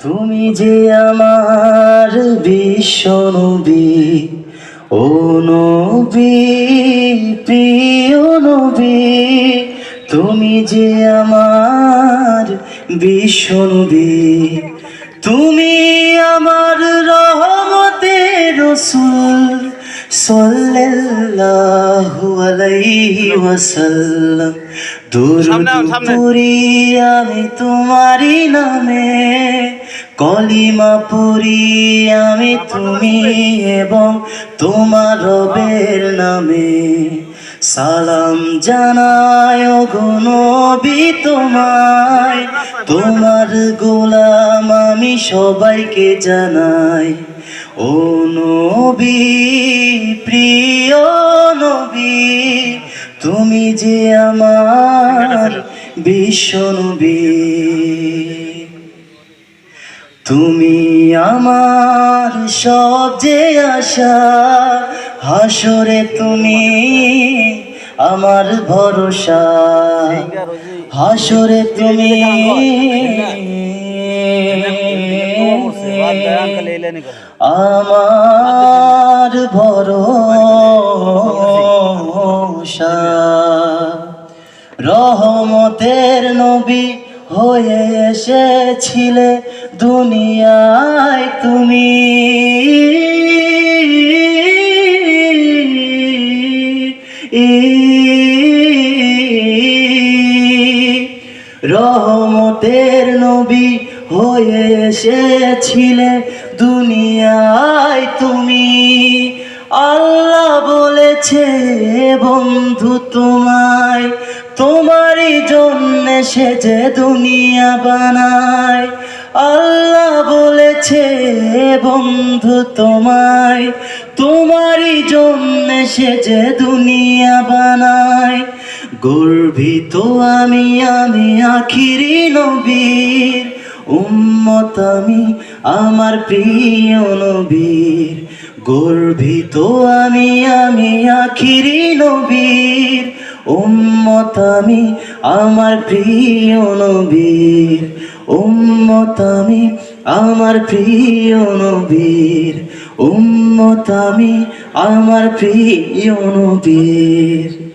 তুমি যে আমার বিশ্বনবী ও নবী, প্রিয় নবী, তুমি যে আমার বিশ্বনবী তুমি আমার রহমতের রসুল সাল্লাল্লাহু আলাইহি ওয়াসাল্লাম। দুরুদ পড়ি আমি তোমারই নামে কলিমা পড়ি আমি তুমি এবং তোমার রবের নামে। সালাম জানায় নবী তোমায় তোমার গোলাম আমি সবাইকে জানাই। ও নবী, প্রিয় নবী, তুমি যে আমার বিশ্ব নবী, তুমি আমার সব যে আশা, হাসরে তুমি আমার ভরসা, হাসরে তুমি আমার ভরসা রহমতের নবী হয়ে এসেছিলে দুনিয়ায় তুমি। রহমতের নবী হয়ে এসেছিলে দুনিয়ায় তুমি। আল্লাহ বলেছে, বন্ধু তোমায়, তোমারই জন্য সে যে দুনিয়া বানায়। আল্লাহ বলেছে, বন্ধু তোমায়, তোমারই জন্য সে যে দুনিয়া বানায়। গর্বিত আমি আমি আখিরি নবীর উম্মত আমি, আমার প্রিয় নবীর। গর্বিত আমি আমি আখিরি নবীর। উম্মত আমি, আমার প্রিয় নবীর। উম্মত আমি, আমার প্রিয় নবীর। উম্মত আমি, আমার প্রিয় নবীর।